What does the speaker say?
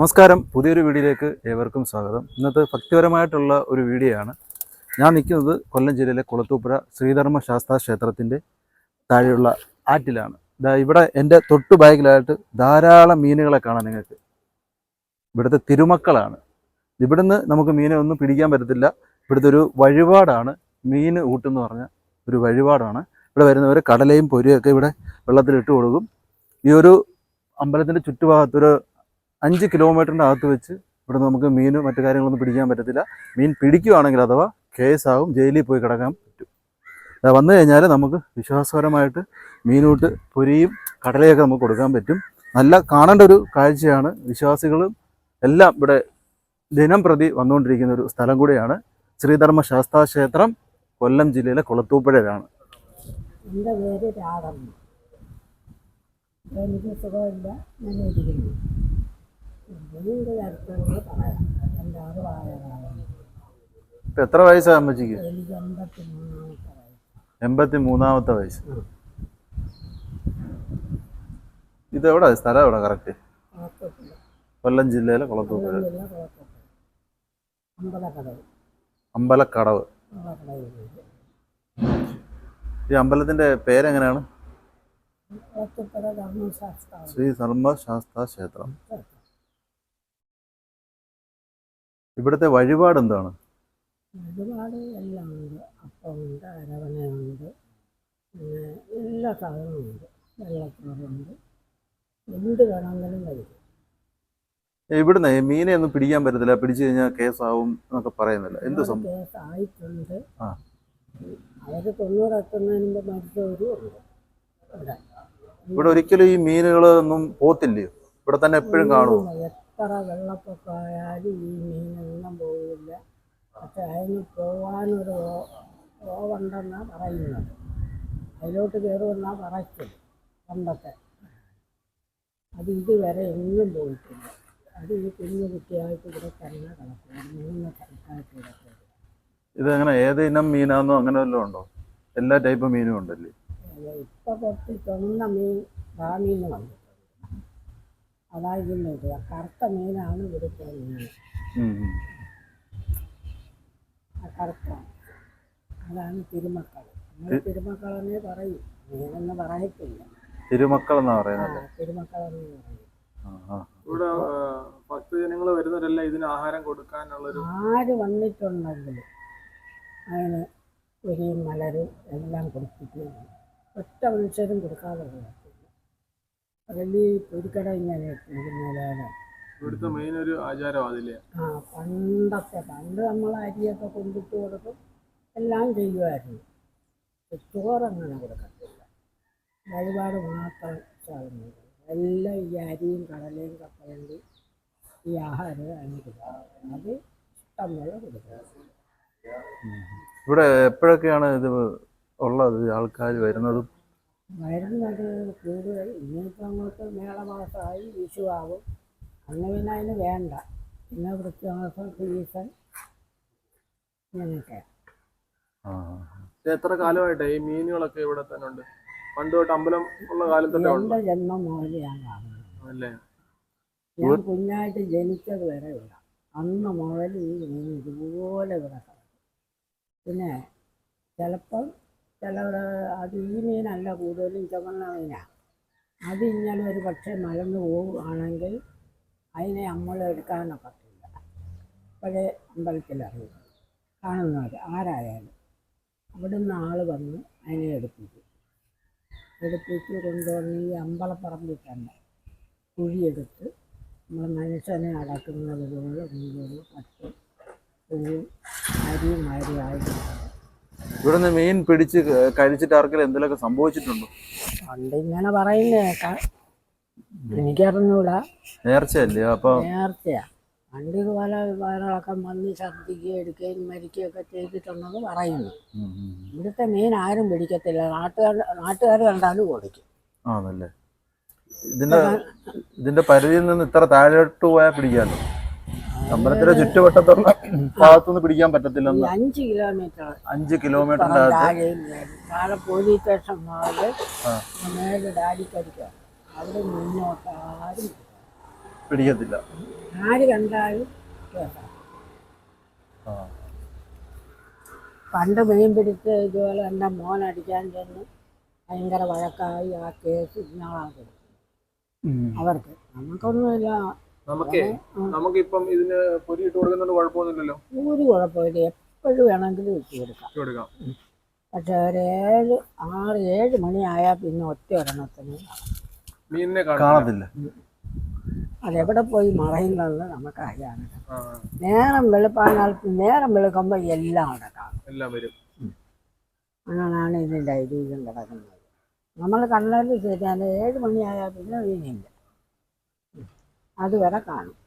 നമസ്കാരം. പുതിയൊരു വീഡിയോയിലേക്ക് ഏവർക്കും സ്വാഗതം. ഇന്നത്തെ ഭക്തിപരമായിട്ടുള്ള ഒരു വീഡിയോ ആണ്. ഞാൻ നിൽക്കുന്നത് കൊല്ലം ജില്ലയിലെ കുളത്തൂപ്പുഴ ശ്രീധർമ്മ ശാസ്ത്ര ക്ഷേത്രത്തിന്റെ താഴെയുള്ള ആറ്റിലാണ്. ഇവിടെ എന്റെ തൊട്ടു ബാഗിലായിട്ട് ധാരാളം മീനുകളെ കാണാം നിങ്ങൾക്ക്. ഇവിടുത്തെ തിരുമക്കളാണ്. ഇവിടുന്ന് നമുക്ക് മീനെ ഒന്നും പിടിക്കാൻ പറ്റത്തില്ല. ഇവിടുത്തെ ഒരു വഴിപാടാണ്. മീൻ ഊട്ടെന്ന് പറഞ്ഞ ഒരു വഴിപാടാണ്. ഇവിടെ വരുന്നവർ കടലയും പൊരിയൊക്കെ ഇവിടെ വെള്ളത്തിലിട്ട് കൊടുക്കും. ഈ ഒരു അമ്പലത്തിന്റെ ചുറ്റുഭാഗത്തൊരു അഞ്ച് കിലോമീറ്ററിന്റെ അകത്ത് വെച്ച് ഇവിടെ നമുക്ക് മീനും മറ്റു കാര്യങ്ങളൊന്നും പിടിക്കാൻ പറ്റത്തില്ല. മീൻ പിടിക്കുകയാണെങ്കിൽ അഥവാ കേസാവും ജയിലിൽ പോയി കിടക്കാൻ പറ്റും. വന്നു കഴിഞ്ഞാൽ നമുക്ക് വിശ്വാസപരമായിട്ട് മീനൂട്ട് പൊരിയും കടലയൊക്കെ നമുക്ക് കൊടുക്കാൻ പറ്റും. നല്ല കാണേണ്ട ഒരു കാഴ്ചയാണ്. വിശ്വാസികളും എല്ലാം ഇവിടെ ദിനം പ്രതി വന്നുകൊണ്ടിരിക്കുന്ന ഒരു സ്ഥലം കൂടിയാണ്. ശ്രീധർമ്മ ശാസ്താ ക്ഷേത്രം കൊല്ലം ജില്ലയിലെ കുളത്തൂപ്പുഴയിലാണ്. എന്റെ പേര് രാധമ്മ. എനിക്ക് സുഖമില്ല. ഞാൻ ഇരിക്കുന്നു പറയാം. എന്റെ ആറ് ഇപ്പം എത്ര വയസ്സാണ് അമ്മച്ചിക്ക്? എനിക്ക് എൺപത്തി മൂന്നാമത്തെ വയസ്സ് എൺപത്തി മൂന്നാമത്തെ വയസ്സ്. ഇത് എവിടെ? സ്ഥലം എവിടെ? കറക്റ്റ്? കൊല്ലം ജില്ലയിലെ കുളത്തൂർ അമ്പലക്കടവ്. അമ്പലക്കടവ്. ഈ അമ്പലത്തിന്റെ പേരെങ്ങനെയാണ്? കുളത്തൂപ്പുഴ ധർമ്മശാസ്ത്രം. ശ്രീ ധർമ്മ ശാസ്താ ക്ഷേത്രം ഇവിടുത്തെ വഴിപാട് എന്താണ്? വഴിപാട് എല്ലാം ഉണ്ട്. അപ്പമുണ്ട് അരവണയുണ്ട്. പിന്നെ എല്ലാ സാധനവും ഉണ്ട്. വെള്ളച്ചോറുണ്ട് എന്ത് വേണമെങ്കിലും കഴിക്കും ഇവിടുന്ന് മീനെ ഒന്നും പിടിക്കാൻ പറ്റത്തില്ല. പിടിച്ചു കഴിഞ്ഞാൽ കേസാവും എന്നൊക്കെ പറയുന്നില്ല. എന്ത് സംഭവം കേസ് ആയിട്ടുണ്ട് ആ. അവർ തൊണ്ണൂറെത്തുന്നതിന് മുമ്പ് മരിച്ചവരും ഉണ്ട്. ഇവിടെ. ഇവിടെ ഒരിക്കലും ഈ മീനുകളൊന്നും പോത്തില്ലയോ? ഇവിടെ തന്നെ എപ്പോഴും കാണുമോ എത്ര വെള്ളപ്പൊക്കമായാലും ഈ മീനൊന്നും പോവില്ല. പക്ഷെ അതിന് പോകാനൊരു ഓവുണ്ടെന്നാണ് പറയുന്നത്. അതിലോട്ട് കയറുമെന്നാണ് പറച്ചത് പണ്ടത്തെ അത് ഇതുവരെ ഒന്നും പോയിട്ടില്ല. അത് ഈ കുഞ്ഞു കുട്ടിയായിട്ട് ഇവിടെ തന്നെ കിടക്കുന്നത് മൂന്ന് സ്ഥലത്തായിട്ട് കിടക്കുന്നത് ഇത് അങ്ങനെ ഏത് ഇനം മീനാന്നോ അങ്ങനെ വല്ലതും ഉണ്ടോ? എല്ലാ ടൈപ്പ് മീനും ഉണ്ടല്ലേ? ഇപ്പൊ കുറച്ച് ചുവന്ന മീൻ റാമീന് വന്നിട്ടുണ്ട് അതാ ഇതിന്റെ ഇത്. കറുത്ത മീനാണ് ഇവിടുത്തെ മീൻ. ആ കറുത്ത. അതാണ് തിരുമക്കൾ. നമ്മൾ തിരുമക്കളെന്നേ പറയും. മീനെന്ന് പറയത്തില്ല. തിരുമക്കൾ എന്നാ പറയുന്നത്? പറയുന്നത് തിരുമക്കളെന്ന് പറയും. ആ, ആ. ഇവിടെ ഭക്തജനങ്ങൾ വരുന്നവരെല്ലാം ഇതിന് ആഹാരം കൊടുക്കാനുള്ളൊരു ആര് വന്നിട്ടുണ്ടെങ്കിലും അതിന് ഒരു മലരും എല്ലാം കൊടുത്തിട്ടുണ്ട് ഒറ്റ മനുഷ്യരും കൊടുക്കാതെ അതിൽ പൊരിക്കട ഇങ്ങനെ ഇട്ടിരിക്കുന്നതിലാണ് ഇവിടുത്തെ മെയിൻ ഒരു ആചാരം അതില്ലേ? ആ പണ്ടൊക്കെ പണ്ട് നമ്മൾ അരിയൊക്കെ കൊണ്ടിട്ട് കൊടുക്കും എല്ലാം ചെയ്യുമായിരുന്നു ചോറങ്ങനെ കൊടുക്കത്തില്ല. വഴിപാട് മാത്രം സാധനങ്ങൾ എല്ലാം ഈ അരിയും കടലയും കപ്പലണ്ടി ഈ ആഹാരം കൊടുക്കും. അത് ഇഷ്ടം പോലെ കൊടുക്കുക ഇവിടെ എപ്പോഴൊക്കെയാണ് ഇത് ഉള്ളത്? ആൾക്കാർ വരുന്നതും? വരുന്നത് കൂടുതൽ ഇനിയിപ്പോൾ അങ്ങോട്ട് മേളമാസമായി വിഷുവാകും. അന്ന് പിന്നെ അതിന് വേണ്ട. പിന്നെ വൃത്തിമാസം സീസൺ ഇങ്ങനെയൊക്കെ. എത്ര കാലമായിട്ട്? ഈ മീനുകളൊക്കെ ഇവിടെ തന്നെ ഉണ്ട്. പണ്ട് തൊട്ട് അമ്പലം ഉള്ള എന്റെ ജന്മം മുതൽ ഞാൻ ഞാൻ കുഞ്ഞായിട്ട് ജനിച്ചത് വരെ ഇവിടെ. അന്ന് മുതൽ ഈ മീൻ ഇതുപോലെ ഇവിടെ പിന്നെ ചിലപ്പം ചിലവിടെ അത് ഈ മീനല്ല കൂടുതലും ചുവന്ന മീനാണ് അത് ഇങ്ങനെ ഒരു പക്ഷേ മലന്ന് പോവുകയാണെങ്കിൽ അതിനെ നമ്മൾ എടുക്കാനൊക്കത്തില്ല അപ്പോഴേ അമ്പലത്തിൽ അറിയും കാണുന്നവർ ആരായാലും അവിടുന്ന് ആൾ വന്ന് അതിനെ എടുപ്പിക്കും. എടുപ്പിച്ച് കൊണ്ടുവന്ന് ഈ അമ്പലപ്പറമ്പിൽ തന്നെ കുഴിയെടുത്ത് നമ്മൾ മനുഷ്യനെ അടക്കുന്നത് പോലെ കൊണ്ടുവന്ന് പത്ത് പൂവും അരിയും അരിയായിട്ട് ഇവിടുന്ന് മീൻ പിടിച്ച് കഴിച്ചിട്ട് ആർക്കെങ്കിലും എന്തെങ്കിലുമൊക്കെ സംഭവിച്ചിട്ടുണ്ടോ? പണ്ട് ഇങ്ങനെ പറയുന്നേ എനിക്കറിഞ്ഞൂടാ. നേർച്ചയല്ലേ? അപ്പൊ നേർച്ചയാ. പണ്ട് ഇതുപോലെ വയറിളക്കം വന്ന് ഛർദ്ദിക്കുകയും എടുക്കുകയും മരിക്കുകയൊക്കെ ചെയ്തിട്ടുണ്ടെന്ന് പറയുന്നു. ഇവിടുത്തെ മീൻ ആരും പിടിക്കത്തില്ല. നാട്ടുകാർ നാട്ടുകാർ കണ്ടാലും ഓടിക്കും. ആണല്ലേ? ഇതിന്റെ ഇതിന്റെ പരിധിയിൽ നിന്ന് ഇത്ര താഴോട്ട് പോയാൽ പിടിക്കാമല്ലോ അമ്പലത്തിന്റെ ചുറ്റുവട്ടത്തുള്ള ഭാഗത്തുനിന്ന് പിടിക്കാൻ പറ്റത്തില്ലെന്ന്. അഞ്ച് കിലോമീറ്റർ. അഞ്ച് കിലോമീറ്ററിന്റെ അകത്ത്. താഴെ പോലീസ് സ്റ്റേഷൻ മുതൽ മേലെ അവിടെ മുന്നോട്ട് ആരും. പിടിക്കത്തില്ല. ആര് കണ്ടാലും. പണ്ട് മീൻ പിടിച്ച് ഇതുപോലെ എന്റെ മോൻ അടിക്കാൻ ചെന്ന് ഭയങ്കര വഴക്കായി ആ കേസ് ഇന്നാളാക്കി. അവർക്ക്. നമുക്കൊന്നുമില്ല. നമുക്കേ നമുക്കിപ്പം ഇതിന് പൊരി ഇട്ട് കൊടുക്കുന്നതുകൊണ്ട് കുഴപ്പമൊന്നുമില്ലല്ലോ? ഒരു കുഴപ്പമില്ല. എപ്പോഴും വേണമെങ്കിലും ഇട്ട് കൊടുക്കാം. കൊടുക്കാം. പക്ഷെ ഒരു ഏഴ് ആറ് ഏഴ് മണിയായാൽ പിന്നെ ഒറ്റ ഒരെണ്ണത്തിന് മീനിനെ കാണാം കാണത്തില്ല. അതെവിടെ പോയി മറയുന്നത് നമുക്ക് അറിയാമില്ല നേരം വെളുപ്പാനാൽ നേരം വെളുക്കുമ്പോൾ എല്ലാം അവിടെ കാണും. എല്ലാം വരും. അങ്ങനെയാണ് ഇതിന്റെ ഐതിഹ്യം കിടക്കുന്നത്. നമ്മൾ കണ്ണൂരിൽ ശരിയാണ് ഏഴ് മണിയായാൽ പിന്നെ മീനില്ല അതുവരെ കാണും.